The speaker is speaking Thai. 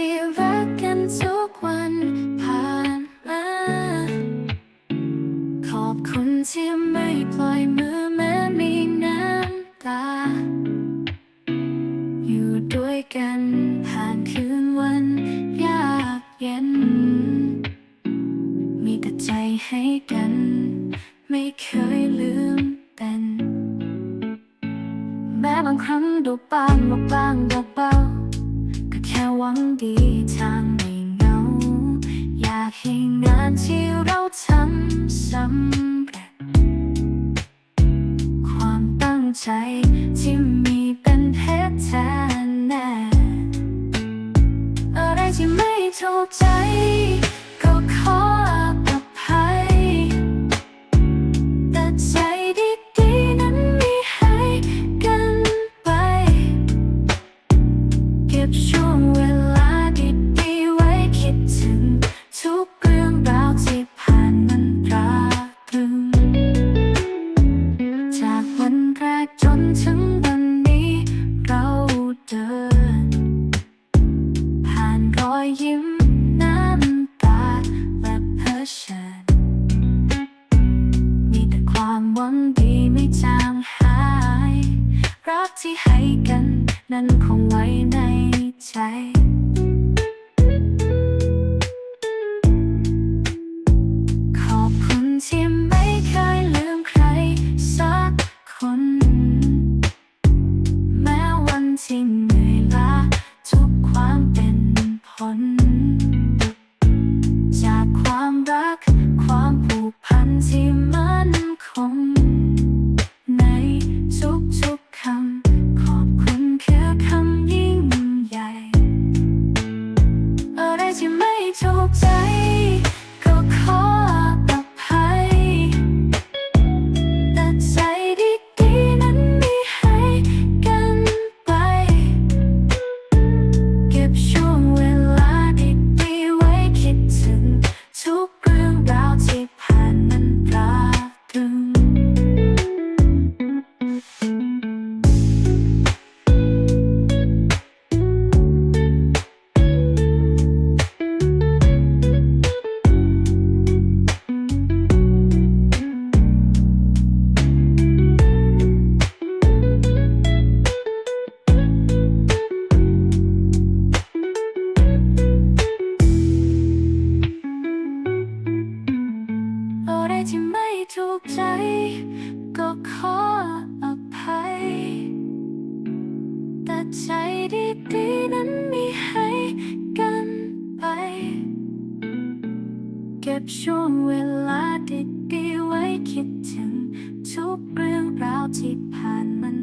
ที่รักกันทุกวันผ่านมา ขอบคุณที่ไม่ปล่อยมือแม้มีน้ำตา อยู่ด้วยกันผ่านคืนวันยากเย็น มีแต่ใจให้กัน ไม่เคยลืมเป็นแม้บางครั้งดูบางบอกบางบอกเบา ค่หวังดีทางไม่เหงา อยากให้งานที่เราทำสำเร็จ ความตั้งใจที่ อยยิ้มน้ำตาและเผชิญมีแต่ความหวังดีไม่จางหาย รักที่ให้กันนั้นคงไว้ในใจ ใจก็ขออภัย แต่ใจดีๆนั้นมีให้กันไป เก็บช่วงเวลาดีๆไว้คิดถึง ทุกเรื่องราวที่ผ่านมัน